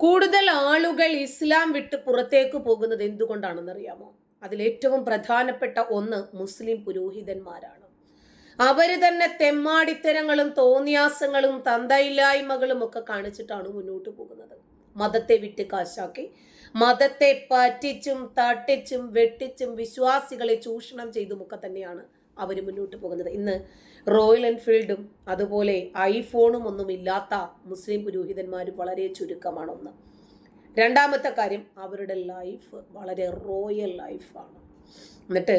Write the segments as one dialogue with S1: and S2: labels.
S1: കൂടുതൽ ആളുകൾ ഇസ്ലാം വിട്ട് പുറത്തേക്ക് പോകുന്നത് എന്തുകൊണ്ടാണെന്നറിയാമോ? അതിലേറ്റവും പ്രധാനപ്പെട്ട ഒന്ന് മുസ്ലിം പുരോഹിതന്മാരാണ്. അവർ തന്നെ തെമ്മാടിത്തരങ്ങളും തോന്നിയാസങ്ങളും തന്തയില്ലായ്മകളും ഒക്കെ കാണിച്ചിട്ടാണ് മുന്നോട്ട് പോകുന്നത്. മതത്തെ വിട്ട് കാശാക്കി മതത്തെ പറ്റിച്ചും തട്ടിച്ചും വെട്ടിച്ചും വിശ്വാസികളെ ചൂഷണം ചെയ്തുമൊക്കെ തന്നെയാണ് അവർ മുന്നോട്ട് പോകുന്നത്. ഇന്ന് റോയൽ എൻഫീൽഡും അതുപോലെ ഐഫോണും ഒന്നും ഇല്ലാത്ത മുസ്ലിം പുരോഹിതന്മാർ വളരെ ചുരുക്കമാണൊന്ന് രണ്ടാമത്തെ കാര്യം അവരുടെ ലൈഫ് വളരെ റോയൽ ലൈഫാണ് എന്നിട്ട്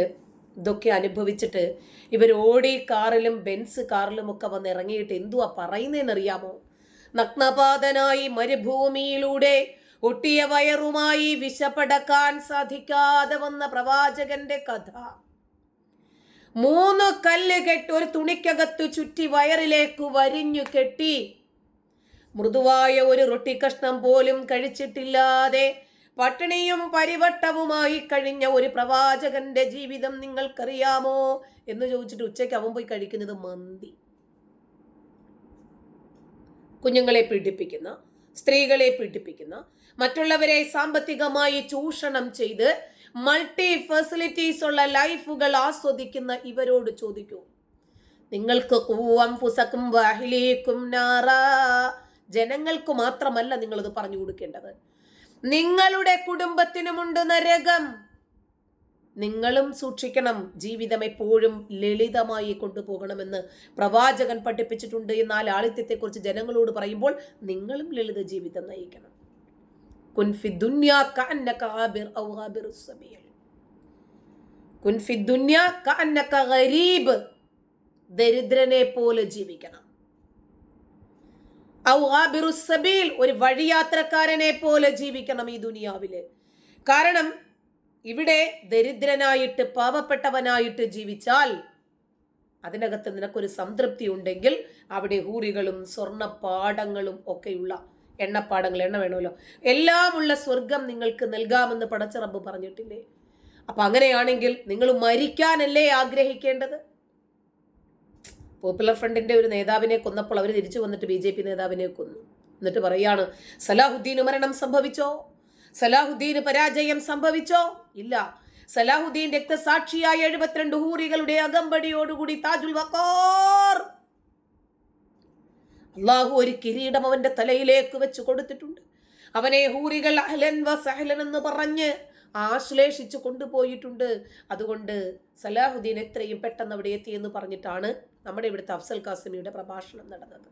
S1: ഇതൊക്കെ അനുഭവിച്ചിട്ട് ഇവർ ഓടി കാറിലും ബെൻസ് കാറിലും ഒക്കെ വന്ന് ഇറങ്ങിയിട്ട് എന്തുവാ പറയുന്നതെന്നറിയാമോ നഗ്നപാതനായി മരുഭൂമിയിലൂടെ ഒട്ടിയ വയറുമായി വിശപ്പടക്കാൻ സാധിക്കാതെ വന്ന പ്രവാചകന്റെ കഥ. മൂന്ന് കല്ല് കെട്ട് ഒരു തുണിക്കകത്ത് ചുറ്റി വയറിലേക്ക് വരിഞ്ഞു കെട്ടി. മൃദുവായ ഒരു റൊട്ടി കഷ്ണം പോലും കഴിച്ചിട്ടില്ലാതെ പട്ടിണിയും പരിവട്ടവുമായി കഴിഞ്ഞ ഒരു പ്രവാചകന്റെ ജീവിതം നിങ്ങൾക്കറിയാമോ എന്ന് ചോദിച്ചിട്ട് ഉച്ചയ്ക്ക് അവൻ പോയി കഴിക്കുന്നത് മന്തി. കുഞ്ഞുങ്ങളെ പീഡിപ്പിക്കുന്ന സ്ത്രീകളെ പീഡിപ്പിക്കുന്ന മറ്റുള്ളവരെ സാമ്പത്തികമായി ചൂഷണം ചെയ്ത് മൾട്ടി ഫെസിലിറ്റീസ് ഉള്ള ലൈഫുകൾ ആസ്വദിക്കുന്ന ഇവരോട് ചോദിക്കൂ. നിങ്ങൾക്ക് ജനങ്ങൾക്ക് മാത്രമല്ല നിങ്ങളത് പറഞ്ഞു കൊടുക്കേണ്ടത്. നിങ്ങളുടെ കുടുംബത്തിനുമുണ്ട് നരകം. നിങ്ങളും സൂക്ഷിക്കണം. ജീവിതം എപ്പോഴും ലളിതമായി കൊണ്ടുപോകണമെന്ന് പ്രവാചകൻ പഠിപ്പിച്ചിട്ടുണ്ട്. എന്നാൽ ആളിത്യത്തെക്കുറിച്ച് ജനങ്ങളോട് പറയുമ്പോൾ നിങ്ങളും ലളിത ജീവിതം നയിക്കണം. ദരിദ്രനെ പോലെ ജീവിക്കണം. സബീൽ ഒരു വഴിയാത്രക്കാരനെ പോലെ ജീവിക്കണം ഈ ദുനിയാവിൽ. കാരണം ഇവിടെ ദരിദ്രനായിട്ട് പാവപ്പെട്ടവനായിട്ട് ജീവിച്ചാൽ അതിനകത്ത് നിനക്കൊരു സംതൃപ്തി ഉണ്ടെങ്കിൽ അവിടെ ഹൂറികളും സ്വർണപ്പാടങ്ങളും ഒക്കെയുള്ള എണ്ണപ്പാടങ്ങൾ എണ്ണ വേണമല്ലോ. എല്ലാമുള്ള സ്വർഗം നിങ്ങൾക്ക് നൽകാമെന്ന് പടച്ച പടച്ചറബ് പറഞ്ഞിട്ടില്ലേ? അപ്പൊ അങ്ങനെയാണെങ്കിൽ നിങ്ങൾ മരിക്കാനല്ലേ ആഗ്രഹിക്കേണ്ടത്? പോപ്പുലർ ഫ്രണ്ടിന്റെ ഒരു നേതാവിനെ കൊന്നപ്പോൾ അവർ തിരിച്ചു വന്നിട്ട് ബി ജെ പി നേതാവിനെ കൊന്നു. എന്നിട്ട് പറയാണ് സലാഹുദ്ദീന് മരണം സംഭവിച്ചോ? സലാഹുദ്ദീന് പരാജയം സംഭവിച്ചോ? ഇല്ല. സലാഹുദ്ദീൻ രക്തസാക്ഷിയായ എഴുപത്തിരണ്ട് ഹൂറികളുടെ അകമ്പടിയോടുകൂടി താജുൽ വക്കോർ അള്ളാഹു ഒരു കിരീടം അവന്റെ തലയിലേക്ക് വെച്ച് കൊടുത്തിട്ടുണ്ട്. അവനെ ഹൂറികൾ അഹ്ലൻ വ സഹലൻ എന്ന് പറഞ്ഞ് ആശ്ലേഷിച്ച് കൊണ്ടുപോയിട്ടുണ്ട്. അതുകൊണ്ട് സലാഹുദ്ദീൻ എത്രയും പെട്ടെന്ന് അവിടെ എത്തിയെന്ന് പറഞ്ഞിട്ടാണ് നമ്മുടെ ഇവിടുത്തെ അഫ്സൽ കാസിമിയുടെ പ്രഭാഷണം നടന്നത്.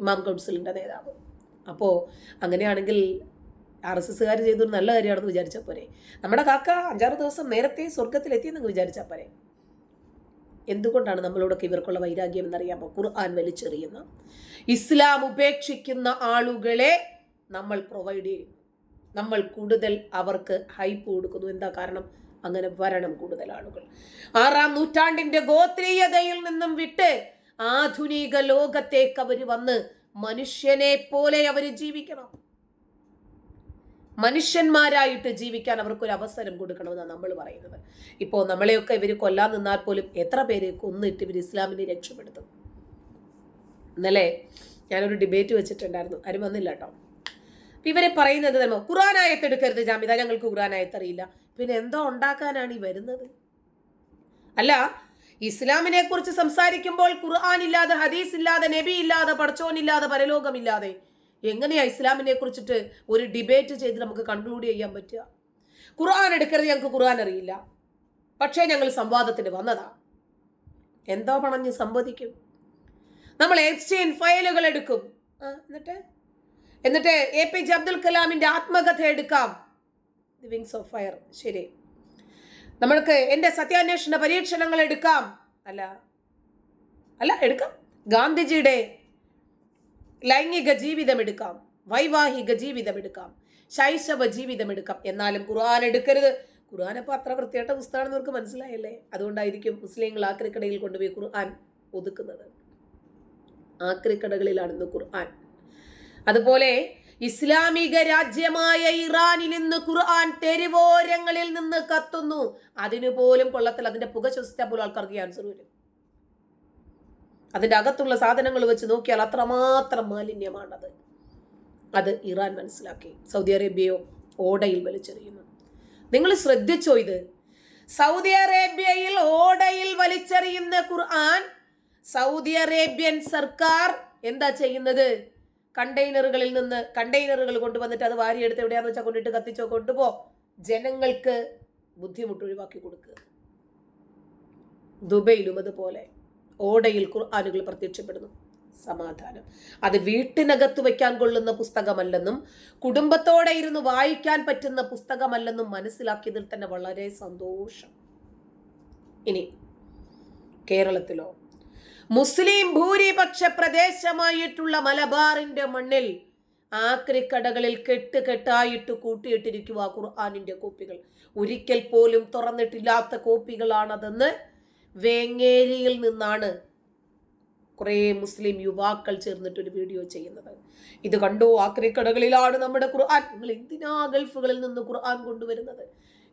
S1: ഇമാം കൗൺസിലിന്റെ നേതാവ്. അപ്പോൾ അങ്ങനെയാണെങ്കിൽ ആർ എസ് എസ്സുകാർ ചെയ്തൊരു നല്ല കാര്യമാണെന്ന് വിചാരിച്ചാൽ പോരെ. നമ്മുടെ കാക്ക അഞ്ചാറ് ദിവസം നേരത്തെ സ്വർഗത്തിലെത്തിയെന്ന് വിചാരിച്ചാൽ പോരെ. എന്തുകൊണ്ടാണ് നമ്മളോടൊക്കെ ഇവർക്കുള്ള വൈരാഗ്യം എന്നറിയാമോ? ഖുർആൻ വലിച്ചെറിയുന്ന ഇസ്ലാം ഉപേക്ഷിക്കുന്ന ആളുകളെ നമ്മൾ പ്രൊവൈഡ് ചെയ്യുന്നു. നമ്മൾ കൂടുതൽ അവർക്ക് ഹൈപ്പ് കൊടുക്കുന്നു. എന്താ കാരണം? അങ്ങനെ വരണം കൂടുതൽ ആളുകൾ. ആറാം നൂറ്റാണ്ടിന്റെ ഗോത്രീയതയിൽ നിന്നും വിട്ട് ആധുനിക ലോകത്തേക്ക് അവർ വന്ന് മനുഷ്യനെ പോലെ അവർ ജീവിക്കണം. മനുഷ്യന്മാരായിട്ട് ജീവിക്കാൻ അവർക്കൊരു അവസരം കൊടുക്കണമെന്നാണ് നമ്മൾ പറയുന്നത്. ഇപ്പോൾ നമ്മളെയൊക്കെ ഇവർ കൊല്ലാൻ നിന്നാൽ പോലും എത്ര പേരെ കൊന്നിട്ട് ഇവർ ഇസ്ലാമിനെ രക്ഷപ്പെടുത്തും? ഇന്നലെ ഞാനൊരു ഡിബേറ്റ് വെച്ചിട്ടുണ്ടായിരുന്നു. ആരും വന്നില്ല കേട്ടോ. ഇവരെ പറയുന്നത് തന്നെ ഖുറാനായത്ത് എടുക്കരുത് ജാമിത ഞങ്ങൾക്ക് ഖുറാനായത്ത് അറിയില്ല പിന്നെ എന്തോ ഉണ്ടാക്കാനാണ് ഈ വരുന്നത്? അല്ല ഇസ്ലാമിനെ കുറിച്ച് സംസാരിക്കുമ്പോൾ ഖുർആൻ ഇല്ലാതെ ഹദീസ് ഇല്ലാതെ നബി ഇല്ലാതെ പടച്ചോനില്ലാതെ പരലോകമില്ലാതെ എങ്ങനെയാ ഇസ്ലാമിനെ കുറിച്ചിട്ട് ഒരു ഡിബേറ്റ് ചെയ്ത് നമുക്ക് കൺക്ലൂഡ് ചെയ്യാൻ പറ്റുക? ഖുർആൻ എടുക്കരുത് ഞങ്ങൾക്ക് ഖുർആൻ അറിയില്ല. പക്ഷേ ഞങ്ങൾ സംവാദത്തിന് വന്നതാ. എന്തോ പണഞ്ഞ് സംവദിക്കും. നമ്മൾ എക്സ്ചേഞ്ച് ഫയലുകൾ എടുക്കും. എന്നിട്ട്? എന്നിട്ട് എ പി ജെ അബ്ദുൽ കലാമിന്റെ ആത്മകഥ എടുക്കാം. ദി വിങ്സ് ഓഫ് ഫയർ ശരി. നമ്മൾക്ക് എന്റെ സത്യാന്വേഷണ പരീക്ഷണങ്ങൾ എടുക്കാം. അല്ല. അല്ല എടുക്കാം. ഗാന്ധിജിയുടെ ലൈംഗിക ജീവിതം എടുക്കാം. വൈവാഹിക ജീവിതം എടുക്കാം. ശൈശവ ജീവിതം എടുക്കാം. എന്നാലും ഖുർആൻ എടുക്കരുത്. ഖുർആൻ അപ്പോൾ അത്ര വൃത്തിയായിട്ട പുസ്തകമാണെന്ന് അവർക്ക് മനസ്സിലായല്ലേ? അതുകൊണ്ടായിരിക്കും മുസ്ലിങ്ങൾ ആക്രിക്കടയിൽ കൊണ്ടുപോയി ഖുർആൻ ഒതുക്കുന്നത്. ആക്രിക്കടകളിലാണ് ഇന്ന് ഖുർആൻ. അതുപോലെ ഇസ്ലാമിക രാജ്യമായ ഇറാനിൽ നിന്ന് ഖുർആൻ തെരുവോരങ്ങളിൽ നിന്ന് കത്തുന്നു. അതിനു പോലും കൊള്ളത്തിൽ അതിന്റെ പുക ശ്വസിച്ചാൽ പോലും ആൾക്കാർക്ക് ക്യാൻസർ വരും. അതിന്റെ അകത്തുള്ള സാധനങ്ങൾ വെച്ച് നോക്കിയാൽ അത്രമാത്രം മാലിന്യമാണത്. അത് ഇറാൻ മനസ്സിലാക്കി. സൗദി അറേബ്യയോ ഓടയിൽ വലിച്ചെറിയുന്നു. നിങ്ങൾ ശ്രദ്ധിച്ചോ ഇത്? സൗദി അറേബ്യയിൽ ഓടയിൽ വലിച്ചെറിയുന്ന ഖുർആൻ സൗദി അറേബ്യൻ സർക്കാർ എന്താ ചെയ്യുന്നത്? കണ്ടെയ്നറുകളിൽ നിന്ന് കണ്ടെയ്നറുകൾ കൊണ്ടുവന്നിട്ട് അത് വാരിയെടുത്ത് എവിടെയാന്ന് വെച്ചാൽ കൊണ്ടിട്ട് കത്തിച്ചോ കൊണ്ടുപോ. ജനങ്ങൾക്ക് ബുദ്ധിമുട്ട് ഒഴിവാക്കി കൊടുക്കുക ദുബൈയിലും അതുപോലെ. ഓടയിൽ ഖുർആാനുകൾ പ്രത്യക്ഷപ്പെടുന്നു. സമാധാനം. അത് വീട്ടിനകത്ത് വയ്ക്കാൻ കൊള്ളുന്ന പുസ്തകമല്ലെന്നും കുടുംബത്തോടെ ഇരുന്ന് വായിക്കാൻ പറ്റുന്ന പുസ്തകമല്ലെന്നും മനസ്സിലാക്കിയതിൽ തന്നെ വളരെ സന്തോഷം. ഇനി കേരളത്തിലോ? മുസ്ലിം ഭൂരിപക്ഷ പ്രദേശമായിട്ടുള്ള മലബാറിന്റെ മണ്ണിൽ ആക്രിക്കടകളിൽ കെട്ട് കെട്ടായിട്ട് കൂട്ടിയിട്ടിരിക്കുക ഖുർആാനിന്റെ കോപ്പികൾ. ഒരിക്കൽ പോലും തുറന്നിട്ടില്ലാത്ത കോപ്പികളാണതെന്ന് വേങ്ങേരിയിൽ നിന്നാണ് കുറേ മുസ്ലിം യുവാക്കൾ ചേർന്നിട്ടൊരു വീഡിയോ ചെയ്യുന്നത്. ഇത് കണ്ടു? ആക്രിക്കടകളിലാണ് നമ്മുടെ ഖുർആൻ. നിങ്ങൾ എന്തിനാ ഗൾഫുകളിൽ നിന്ന് ഖുർആൻ കൊണ്ടുവരുന്നത്?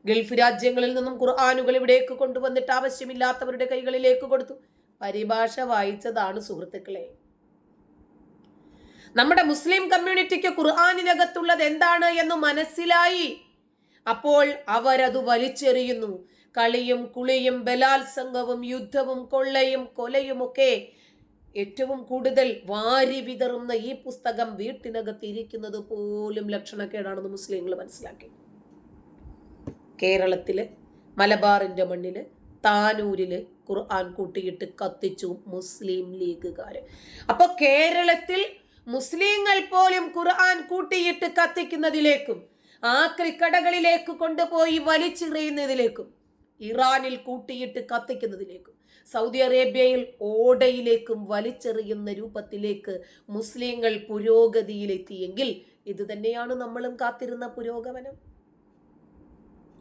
S1: ഗൾഫ് രാജ്യങ്ങളിൽ നിന്നും ഖുർആാനുകൾ ഇവിടേക്ക് കൊണ്ടുവന്നിട്ട് ആവശ്യമില്ലാത്തവരുടെ കൈകളിലേക്ക് കൊടുത്തു. പരിഭാഷ വായിച്ചതാണ് സുഹൃത്തുക്കളെ. നമ്മുടെ മുസ്ലിം കമ്മ്യൂണിറ്റിക്ക് ഖുർആാനിനകത്തുള്ളത് എന്താണ് എന്ന് മനസ്സിലായി. അപ്പോൾ അവരത് വലിച്ചെറിയുന്നു. കളിയും കുളിയും ബലാത്സംഗവും യുദ്ധവും കൊള്ളയും കൊലയുമൊക്കെ ഏറ്റവും കൂടുതൽ വാരി വിതറുന്ന ഈ പുസ്തകം വീട്ടിനകത്ത് ഇരിക്കുന്നത് പോലും ലക്ഷണക്കേടാണെന്ന് മുസ്ലിങ്ങൾ മനസ്സിലാക്കി. കേരളത്തിൽ മലബാറിന്റെ മണ്ണിൽ താനൂരിൽ ഖുർആൻ കൂട്ടിയിട്ട് കത്തിച്ചു മുസ്ലിം ലീഗുകാര്. അപ്പൊ കേരളത്തിൽ മുസ്ലിങ്ങൾ പോലും ഖുർആൻ കൂട്ടിയിട്ട് കത്തിക്കുന്നതിലേക്കും ആക്രിക്കടകളിലേക്ക് കൊണ്ടുപോയി വലിച്ചെറിയുന്നതിലേക്കും ഇറാനിൽ കൂട്ടിയിട്ട് കത്തിക്കുന്നതിലേക്കും സൗദി അറേബ്യയിൽ ഓടയിലേക്കും വലിച്ചെറിയുന്ന രൂപത്തിലേക്ക് മുസ്ലിങ്ങൾ പുരോഗതിയിലെത്തിയെങ്കിൽ ഇത് തന്നെയാണ് നമ്മളും കാത്തിരുന്ന പുരോഗമനം.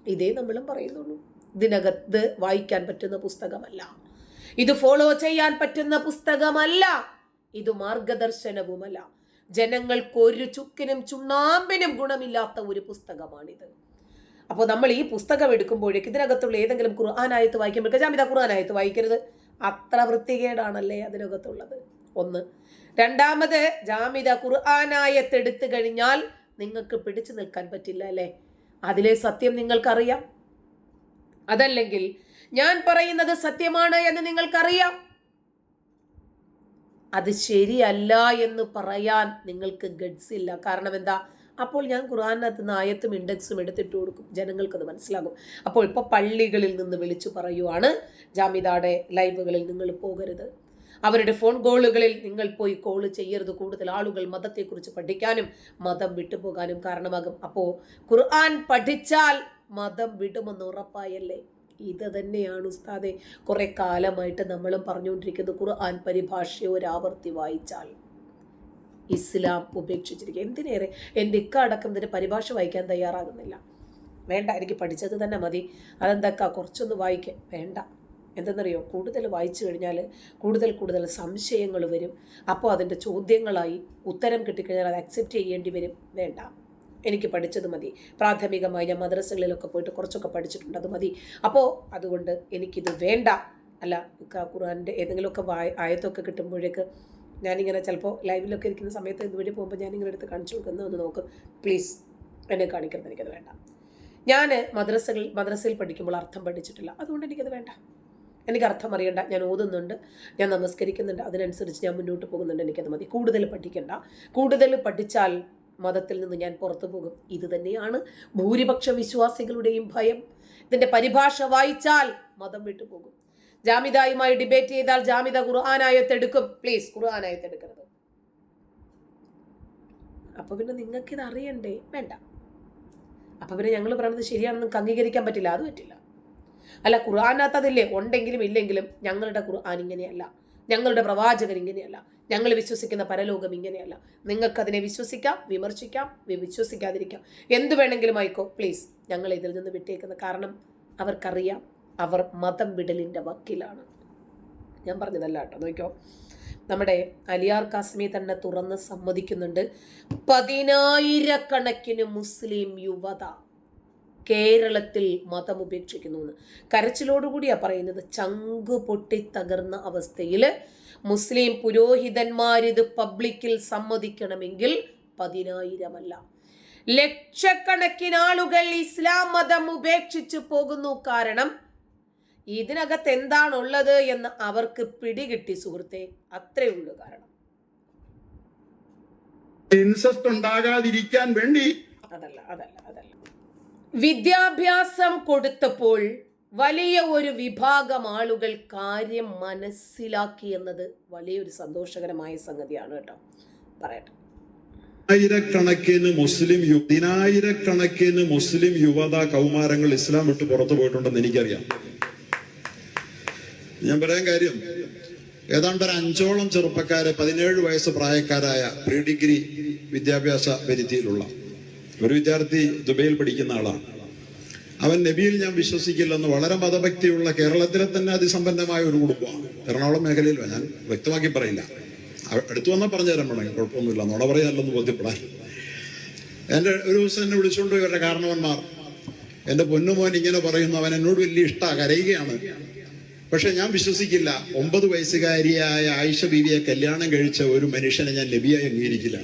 S1: ഇതേ നമ്മളും പറയുന്നുള്ളൂ. ഇതിനകത്ത് വായിക്കാൻ പറ്റുന്ന പുസ്തകമല്ല. ഇത് ഫോളോ ചെയ്യാൻ പറ്റുന്ന പുസ്തകമല്ല. ഇത് മാർഗദർശനവുമല്ല. ജനങ്ങൾക്ക് ഒരു ചുക്കിനും ചുണ്ണാമ്പിനും ഗുണമില്ലാത്ത ഒരു പുസ്തകമാണിത്. അപ്പോൾ നമ്മൾ ഈ പുസ്തകം എടുക്കുമ്പോഴേക്ക് ഇതിനകത്തുള്ള ഏതെങ്കിലും ഖുർആാനായത്ത് വായിക്കുമ്പോഴേക്ക് ജാമിത ഖുർആാനായത്ത് വായിക്കരുത്. അത്ര വൃത്തികേടാണല്ലേ അതിനകത്തുള്ളത്? ഒന്ന്. രണ്ടാമത് ജാമിത ഖുർആാനായത്ത് എടുത്തു കഴിഞ്ഞാൽ നിങ്ങൾക്ക് പിടിച്ചു നിൽക്കാൻ പറ്റില്ല അല്ലേ? അതിലെ സത്യം നിങ്ങൾക്കറിയാം. അതല്ലെങ്കിൽ ഞാൻ പറയുന്നത് സത്യമാണ് എന്ന് നിങ്ങൾക്കറിയാം. അത് ശരിയല്ല എന്ന് പറയാൻ നിങ്ങൾക്ക് ഗഡ്സ് ഇല്ല. കാരണം എന്താ? അപ്പോൾ ഞാൻ ഖുർആാനകത്ത് നിന്ന് ആയത്തും ഇൻഡെക്സും എടുത്തിട്ട് കൊടുക്കും. ജനങ്ങൾക്കത് മനസ്സിലാകും. അപ്പോൾ ഇപ്പോൾ പള്ളികളിൽ നിന്ന് വിളിച്ചു പറയുവാണ് ജാമിദാടെ ലൈവുകളിൽ നിങ്ങൾ പോകരുത്. അവരുടെ ഫോൺ കോളുകളിൽ നിങ്ങൾ പോയി കോൾ ചെയ്യരുത്. കൂടുതൽ ആളുകൾ മതത്തെക്കുറിച്ച് പഠിക്കാനും മതം വിട്ടുപോകാനും കാരണമാകും. അപ്പോൾ ഖുർആൻ പഠിച്ചാൽ മതം വിടുമെന്ന് ഉറപ്പായല്ലേ? ഇത് തന്നെയാണ് ഉസ്താദെ. കുറെ കാലമായിട്ട് നമ്മളും പറഞ്ഞുകൊണ്ടിരിക്കുന്നത് ഖുർആൻ പരിഭാഷ ഒരാവർത്തി വായിച്ചാൽ. ഇസ്ലാം ഉപേക്ഷിച്ചിരിക്കുക. എന്തിനേറെ? എന്റെ ഇക്ക അടക്കം ഇതിന്റെ പരിഭാഷ വായിക്കാൻ തയ്യാറാകുന്നില്ല. വേണ്ട എനിക്ക് പഠിച്ചത് തന്നെ മതി. അതെന്തൊക്കെ? കുറച്ചൊന്ന് വായിക്കാൻ വേണ്ട. എന്തെന്നറിയോ? കൂടുതൽ വായിച്ചു കഴിഞ്ഞാൽ കൂടുതൽ കൂടുതൽ സംശയങ്ങൾ വരും. അപ്പോൾ അതിന്റെ ചോദ്യങ്ങളായി ഉത്തരം കിട്ടിക്കഴിഞ്ഞാൽ അത് അക്സെപ്റ്റ് ചെയ്യേണ്ടി വരും. വേണ്ട. എനിക്ക് പഠിച്ചത് മതി. പ്രാഥമികമായി ഞാൻ മദ്രസകളിലൊക്കെ പോയിട്ട് കുറച്ചൊക്കെ പഠിച്ചിട്ടുണ്ട്. അത് മതി. അപ്പോൾ അതുകൊണ്ട് എനിക്കിത് വേണ്ട. അല്ല ഖുർആന്റെ ഏതെങ്കിലുമൊക്കെ വായ ആയത്തൊക്കെ കിട്ടുമ്പോഴേക്ക് ഞാനിങ്ങനെ ചിലപ്പോൾ ലൈവിലൊക്കെ ഇരിക്കുന്ന സമയത്ത് ഇതുവഴി പോകുമ്പോൾ ഞാനിങ്ങനെ എടുത്ത് കാണിച്ചു കൊടുക്കുന്നത് ഒന്ന് നോക്കും. പ്ലീസ് എന്നെ കാണിക്കരുത് എനിക്കത് വേണ്ട. ഞാൻ മദ്രസകൾ മദ്രസയിൽ പഠിക്കുമ്പോൾ അർത്ഥം പഠിച്ചിട്ടില്ല. അതുകൊണ്ട് എനിക്കത് വേണ്ട. എനിക്ക് അർത്ഥം അറിയണ്ട. ഞാൻ ഓതുന്നുണ്ട് ഞാൻ നമസ്കരിക്കുന്നുണ്ട്. അതിനനുസരിച്ച് ഞാൻ മുന്നോട്ട് പോകുന്നുണ്ട്. എനിക്കത് മതി. കൂടുതൽ പഠിക്കണ്ട. കൂടുതൽ പഠിച്ചാൽ മതത്തിൽ നിന്ന് ഞാൻ പുറത്തു പോകും. ഇത് തന്നെയാണ് ഭൂരിപക്ഷ വിശ്വാസികളുടെയും ഭയം. ഇതിന്റെ പരിഭാഷ വായിച്ചാൽ മതം വിട്ടു പോകും. ജാമിദായുമായി ഡിബേറ്റ് ചെയ്താൽ ജാമിദ ഖുർആാനായത്ത് എടുക്കും. പ്ലീസ് ഖുർആാനായത്ത് എടുക്കരുത്. അപ്പൊ പിന്നെ നിങ്ങൾക്ക് ഇത് അറിയണ്ടേ? വേണ്ട. അപ്പൊ പിന്നെ ഞങ്ങൾ പറയുന്നത് ശരിയാണെന്ന് അംഗീകരിക്കാൻ പറ്റില്ല. അത് പറ്റില്ല. അല്ല ഖുർആാനകത്ത് അതില്ലേ ഉണ്ടെങ്കിലും ഇല്ലെങ്കിലും ഞങ്ങളുടെ ഖുർആൻ ഇങ്ങനെയല്ല. ഞങ്ങളുടെ പ്രവാചകൻ ഇങ്ങനെയല്ല. ഞങ്ങൾ വിശ്വസിക്കുന്ന പരലോകം ഇങ്ങനെയല്ല. നിങ്ങൾക്കതിനെ വിശ്വസിക്കാം വിമർശിക്കാം വിശ്വസിക്കാതിരിക്കാം. എന്ത് വേണമെങ്കിലും ആയിക്കോ. പ്ലീസ് ഞങ്ങൾ ഇതിൽ നിന്ന് വിട്ടേക്കുന്ന കാരണം അവർക്കറിയാം. അവർ മതം വിടലിന്റെ വക്കിലാണ്. ഞാൻ പറഞ്ഞതല്ല കേട്ടോ. നോക്കിയോ നമ്മുടെ അലിയാർ കാസ്മി തന്നെ തുറന്ന് സമ്മതിക്കുന്നുണ്ട്. പതിനായിരക്കണക്കിന് മുസ്ലിം യുവത കേരളത്തിൽ മതം ഉപേക്ഷിക്കുന്നു എന്ന്. കരച്ചിലോടുകൂടിയാണ് പറയുന്നത് ചങ്കു പൊട്ടി തകർന്ന അവസ്ഥയിൽ മുസ്ലിം പുരോഹിതന്മാരിത് പബ്ലിക്കിൽ സമ്മതിക്കണമെങ്കിൽ പതിനായിരമല്ല. ലക്ഷക്കണക്കിനാളുകൾ ഇസ്ലാം മതം ഉപേക്ഷിച്ചു പോകുന്നു കാരണം ഇതിനകത്ത് എന്താണുള്ളത് എന്ന് അവർക്ക് പിടികിട്ടി സുഹൃത്തെ അത്രേ ഉള്ളൂ കാരണം.
S2: ഇൻസെസ്റ്റ് ഉണ്ടാകാതിരിക്കാൻ വേണ്ടി
S1: അതല്ല അതല്ല അതല്ല. വിദ്യാഭ്യാസം കൊടുത്തപ്പോൾ വലിയ ഒരു വിഭാഗം ആളുകൾ കാര്യം മനസ്സിലാക്കി എന്നത് വലിയൊരു സന്തോഷകരമായ സംഗതിയാണ് കേട്ടോ. പറയട്ടെ.
S2: ആയിരക്കണക്കിന് മുസ്ലിം യു ദിനായിരക്കണക്കിന് മുസ്ലിം യുവത കൗമാരങ്ങൾ ഇസ്ലാം വിട്ട് പുറത്തു പോയിട്ടുണ്ടെന്ന് എനിക്കറിയാം. ഞാൻ പറയാൻ കാര്യം ഏതാണ്ട് ഒരു അഞ്ചോളം ചെറുപ്പക്കാര് പതിനേഴ് വയസ്സ് പ്രായക്കാരായ പ്രീ ഡിഗ്രി വിദ്യാഭ്യാസ പരിധിയിലുള്ള ഒരു വിദ്യാർത്ഥി ദുബൈയിൽ പഠിക്കുന്ന ആളാണ്. അവൻ നബിയിൽ ഞാൻ വിശ്വസിക്കില്ലെന്ന് വളരെ മതഭക്തിയുള്ള കേരളത്തിലെ തന്നെ അതിസമ്പന്നമായ ഒരു കുടുംബമാണ്. എറണാകുളം മേഖലയിൽ ഞാൻ വ്യക്തമാക്കി പറയില്ല. അടുത്തു വന്നാൽ പറഞ്ഞു തരാൻ വേണമെങ്കിൽ കുഴപ്പമൊന്നുമില്ല. നുണ പറയാനല്ലെന്ന് ബോധ്യപ്പെടാൻ. എന്റെ ഒരു ദിവസം എന്നെ വിളിച്ചുകൊണ്ട് ഇവരുടെ കാരണവന്മാർ എന്റെ പൊന്നുമോൻ ഇങ്ങനെ പറയുന്നു അവൻ എന്നോട് വലിയ ഇഷ്ടമാണ് കരയുകയാണ്. പക്ഷെ ഞാൻ വിശ്വസിക്കില്ല. ഒമ്പത് വയസ്സുകാരിയായ ആയിഷ ബീവിയെ കല്യാണം കഴിച്ച ഒരു മനുഷ്യനെ ഞാൻ ലബിയായി അംഗീകരിക്കില്ല.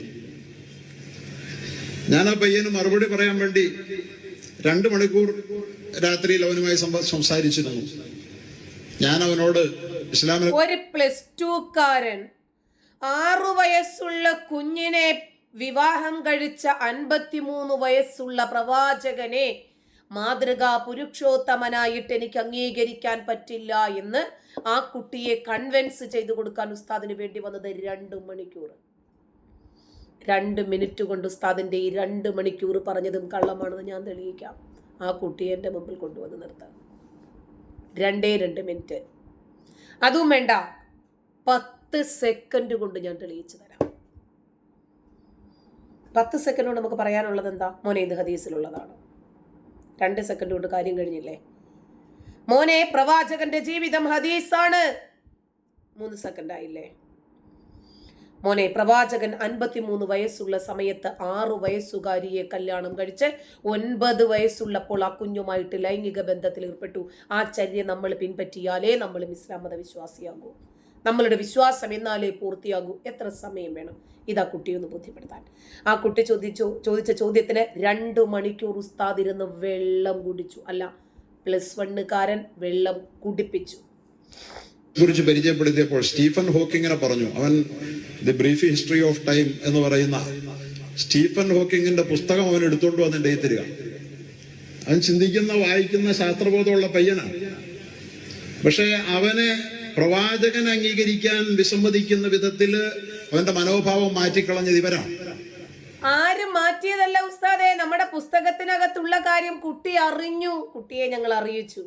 S2: ഞാൻ ആ പയ്യന് മറുപടി പറയാൻ വേണ്ടി രണ്ട് മണിക്കൂർ രാത്രിയിൽ അവനുമായി സംസാരിച്ചിരുന്നു. ഞാൻ അവനോട് ഇസ്ലാമിനെ
S1: ഒരു പ്ലസ് ടുക്കാരൻ ആറു വയസ്സുള്ള കുഞ്ഞിനെ വിവാഹം കഴിച്ച അൻപത്തിമൂന്ന് വയസ്സുള്ള പ്രവാചകനെ മാതൃകാ പുരുഷോത്തമനായിട്ട് എനിക്ക് അംഗീകരിക്കാൻ പറ്റില്ല എന്ന് ആ കുട്ടിയെ കൺവെൻസ് ചെയ്തു കൊടുക്കാൻ ഉസ്താദിന് വേണ്ടി വന്നത് രണ്ട് മണിക്കൂർ. രണ്ട് മിനിറ്റ് കൊണ്ട് ഉസ്താദിന്റെ ഈ രണ്ട് മണിക്കൂർ പറഞ്ഞതും കള്ളമാണെന്ന് ഞാൻ തെളിയിക്കാം. ആ കുട്ടിയെ എന്റെ മുമ്പിൽ കൊണ്ടുവന്ന് നിർത്താം. രണ്ടേ രണ്ട് മിനിറ്റ്. അതും വേണ്ട. പത്ത് സെക്കൻഡ് കൊണ്ട് ഞാൻ തെളിയിച്ചു തരാം. പത്ത് സെക്കൻഡ് കൊണ്ട് നമുക്ക് പറയാനുള്ളത് എന്താ? മോനെ ഇത് ഹദീസിലുള്ളതാണ്. രണ്ട് സെക്കൻഡ് കൊണ്ട് കാര്യം കഴിഞ്ഞില്ലേ? മോനെ പ്രവാചകന്റെ ജീവിതം ഹദീസാണ്. മൂന്ന് സെക്കൻഡ് ആയില്ലേ? മോനെ പ്രവാചകൻ അൻപത്തിമൂന്ന് വയസ്സുള്ള സമയത്ത് ആറ് വയസ്സുകാരിയെ കല്യാണം കഴിച്ച് ഒൻപത് വയസ്സുള്ളപ്പോൾ ആ കുഞ്ഞുമായിട്ട് ലൈംഗിക ബന്ധത്തിൽ ഏർപ്പെട്ടു. ആ ചര്യ നമ്മൾ പിൻപറ്റിയാലേ നമ്മളും ഇസ്ലാം മത വിശ്വാസിയാകൂ നമ്മളുടെ വിശ്വാസം എന്നാലേ പൂർത്തിയാകൂ. എത്ര സമയം വേണം? ഇതാ കുട്ടിയൊന്ന് ബോധ്യപ്പെടുത്താൻ. ആ കുട്ടി ചോദിച്ചു ചോദിച്ച ചോദ്യത്തിന് രണ്ട് മണിക്കൂർ ഉസ്താദിരുന്ന് വെള്ളം കുടിച്ചു. അല്ല പ്ലസ് വണ്ണുകാരൻ വെള്ളം കുടിപ്പിച്ചു.
S2: കുറിച്ച് പരിചയപ്പെടുത്തിയപ്പോൾ സ്റ്റീഫൻ ഹോക്കിങ്ങിനെ പറഞ്ഞു. അവൻ the brief history of time എന്ന് പറയുന്ന സ്റ്റീഫൻ ഹോക്കിങ്ങിന്റെ പുസ്തകം അവൻ എടുത്തുകൊണ്ട് വന്ന് എന്റെ തരിക. അവൻ ചിന്തിക്കുന്ന വായിക്കുന്ന ശാസ്ത്രബോധമുള്ള പയ്യനാണ്. പക്ഷേ അവനെ പ്രവാചകൻ അംഗീകരിക്കാൻ വിസമ്മതിക്കുന്ന വിധത്തിൽ അവന്റെ മനോഭാവം മാറ്റിക്കളഞ്ഞത് ഇവരാണ്.
S1: ആരും മാറ്റിയതല്ല ഉസ്താദെ. നമ്മുടെ പുസ്തകത്തിനകത്തുള്ള കാര്യം കുട്ടി അറിഞ്ഞു. കുട്ടിയെ ഞങ്ങൾ അറിയിച്ചു.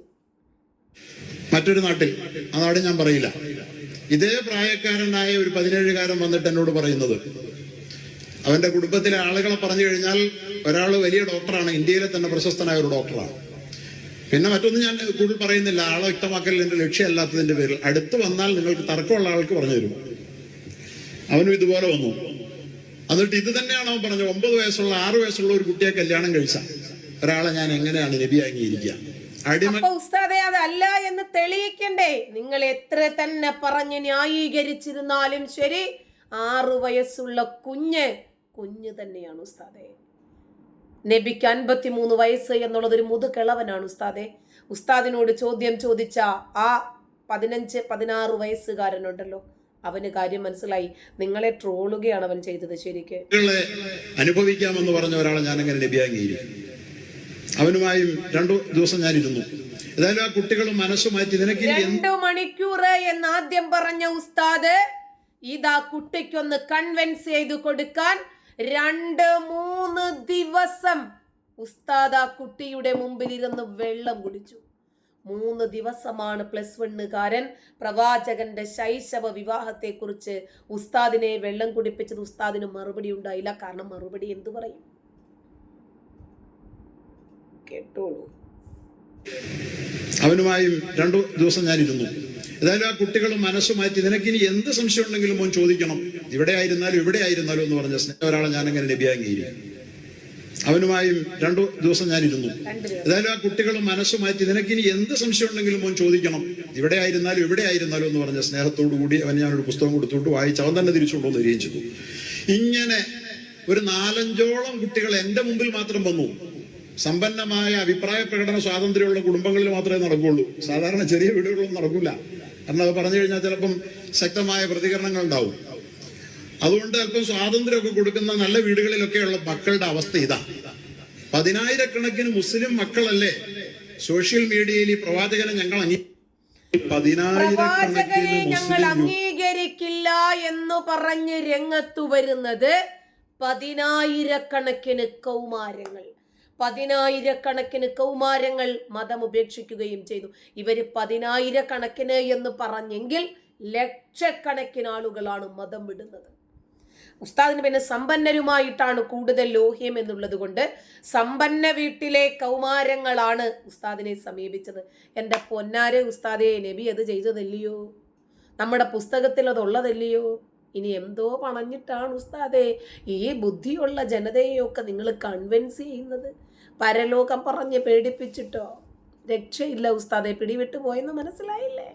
S2: മറ്റൊരു നാട്ടിൽ ആ നാട് ഞാൻ പറയില്ല. ഇതേ പ്രായക്കാരനായ ഒരു പതിനേഴുകാരൻ വന്നിട്ട് എന്നോട് പറയുന്നത്. അവന്റെ കുടുംബത്തിലെ ആളുകളെ പറഞ്ഞു കഴിഞ്ഞാൽ ഒരാൾ വലിയ ഡോക്ടറാണ്. ഇന്ത്യയിലെ തന്നെ പ്രശസ്തനായ ഒരു ഡോക്ടറാണ്. പിന്നെ മറ്റൊന്നും ഞാൻ കൂടുതൽ പറയുന്നില്ല. ആളെ വ്യക്തമാക്കൽ എന്റെ ലക്ഷ്യമല്ലാത്തതിന്റെ പേരിൽ. അടുത്ത് വന്നാൽ നിങ്ങൾക്ക് തർക്കമുള്ള ആൾക്ക് പറഞ്ഞു തരും. അവനും ഇതുപോലെ വന്നു. എന്നിട്ട് ഇത് തന്നെയാണ് അവൻ പറഞ്ഞത്. ഒമ്പത് വയസ്സുള്ള ആറ് വയസ്സുള്ള ഒരു കുട്ടിയെ കല്യാണം കഴിച്ച ഒരാളെ ഞാൻ എങ്ങനെയാണ് നബി അംഗീകരിക്കുക?
S1: അതല്ല എന്ന് തെളിയിക്കണ്ടേ? നിങ്ങൾ എത്ര തന്നെ പറഞ്ഞ് ന്യായീകരിച്ചിരുന്നാലും ശരി ആറു വയസ്സുള്ള കുഞ്ഞ് കുഞ്ഞ് തന്നെയാണ് ഉസ്താദെ. നബിക്ക് അൻപത്തിമൂന്ന് വയസ്സ് എന്നുള്ളതൊരു മുതുകിളവനാണ് ഉസ്താദെ. ഉസ്താദിനോട് ചോദ്യം ചോദിച്ച ആ പതിനഞ്ച് പതിനാറ് വയസ്സുകാരനുണ്ടല്ലോ. അവന് കാര്യം മനസ്സിലായി. നിങ്ങളെ ട്രോളുകയാണ് അവൻ ചെയ്തത് ശരിക്ക്.
S2: അനുഭവിക്കാമെന്ന് പറഞ്ഞ ഒരാളെ ഞാൻ അങ്ങനെ അവനുമായും രണ്ടു ദിവസം ഞാൻ ഇരുന്നു ഏതായാലും ആ കുട്ടികൾ മനസ്സ് മാറ്റി നിനക്ക്
S1: രണ്ടു മണിക്കൂർ എന്ന് ആദ്യം പറഞ്ഞ ഉസ്താദ് ഇതാ കുട്ടിക്കൊന്ന് കൺവിൻസ് ചെയ്തു കൊടുക്കാൻ രണ്ട് മൂന്ന് ദിവസം ഉസ്താദ് ആ കുട്ടിയുടെ മുമ്പിൽ ഇരുന്ന് വെള്ളം കുടിച്ചു. മൂന്ന് ദിവസമാണ് പ്ലസ് വണ്ണുകാരൻ പ്രവാചകന്റെ ശൈശവ വിവാഹത്തെക്കുറിച്ച് ഉസ്താദിനെ വെള്ളം കുടിപ്പിച്ചത്. ഉസ്താദിന് മറുപടി ഉണ്ടായില്ല. കാരണം മറുപടി എന്തു പറയും? കേട്ടോളൂ.
S2: അവനുമായി രണ്ടു ദിവസം ഞാൻ ഇരുന്നു ഏതായാലും ആ കുട്ടികൾ മനസ്സു മാറ്റി. നിനക്ക് ഇനി എന്ത് സംശയം ഉണ്ടെങ്കിലും മോൻ ചോദിക്കണം. ഇവിടെ ആയിരുന്നാലും ഇവിടെ ആയിരുന്നാലും എന്ന് പറഞ്ഞ സ്നേഹം ഒരാളെ ഞാൻ അങ്ങനെ അംഗീകരിക്കും അവനുമായും രണ്ടു ദിവസം ഞാൻ ഇരുന്നു ഏതായാലും ആ കുട്ടികൾ മനസ്സ് മാറ്റി. നിനക്ക് ഇനി എന്ത് സംശയം ഉണ്ടെങ്കിലും മോൻ ചോദിക്കണം. ഇവിടെ ആയിരുന്നാലും ഇവിടെ ആയിരുന്നാലും എന്ന് പറഞ്ഞ സ്നേഹത്തോടു കൂടി അവൻ ഞാനൊരു പുസ്തകം കൊടുത്തോട്ട് വായിച്ച് അവൻ തന്നെ തിരിച്ചുകൊണ്ടു വരികയും ചെയ്തു. ഇങ്ങനെ ഒരു നാലഞ്ചോളം കുട്ടികൾ എന്റെ മുമ്പിൽ മാത്രം വന്നു. സമ്പന്നമായ അഭിപ്രായ പ്രകടന സ്വാതന്ത്ര്യമുള്ള കുടുംബങ്ങളിൽ മാത്രമേ നടക്കുകയുള്ളൂ. സാധാരണ ചെറിയ വീടുകളൊന്നും നടക്കില്ല. അത് പറഞ്ഞു കഴിഞ്ഞാൽ ചിലപ്പം ശക്തമായ പ്രതികരണങ്ങൾ ഉണ്ടാവും. അതുകൊണ്ട് അല്പം സ്വാതന്ത്ര്യമൊക്കെ കൊടുക്കുന്ന നല്ല വീടുകളിലൊക്കെയുള്ള മക്കളുടെ അവസ്ഥ ഇതാ. പതിനായിരക്കണക്കിന് മുസ്ലിം മക്കളല്ലേ? സോഷ്യൽ മീഡിയയിൽ ഈ പ്രവാചകനെ ഞങ്ങൾ
S1: പ്രവാചകനെ ഞങ്ങൾ അംഗീകരിക്കില്ല എന്ന് പറഞ്ഞ് രംഗത്തു വരുന്നത് പതിനായിരക്കണക്കിന് കൗമാരങ്ങൾ. പതിനായിരക്കണക്കിന് കൗമാരങ്ങൾ മതം ഉപേക്ഷിക്കുകയും ചെയ്തു. ഇവർ പതിനായിരക്കണക്കിന് എന്ന് പറഞ്ഞെങ്കിൽ ലക്ഷക്കണക്കിന് ആളുകളാണ് മതം വിടുന്നത്. ഉസ്താദിന് പിന്നെ സമ്പന്നരുമായിട്ടാണ് കൂടുതൽ ലോഹ്യം എന്നുള്ളത് കൊണ്ട് സമ്പന്ന വീട്ടിലെ കൗമാരങ്ങളാണ് ഉസ്താദിനെ സമീപിച്ചത്. എന്റെ പൊന്നാരെ ഉസ്താദെ നബി അത് ചെയ്തതല്ലയോ? നമ്മുടെ പുസ്തകത്തിൽ അതുള്ളതല്ലയോ? ഇനി എന്തോ പണഞ്ഞിട്ടാണ് ഉസ്താദെ ഈ ബുദ്ധിയുള്ള ജനതയെയൊക്കെ നിങ്ങൾ കൺവിൻസ് ചെയ്യുന്നത്. പരലോകം പറഞ്ഞ് പേടിപ്പിച്ചിട്ടോ? രക്ഷയില്ല ഉസ്താദെ പിടിവിട്ടു പോയെന്ന് മനസ്സിലായില്ലേ?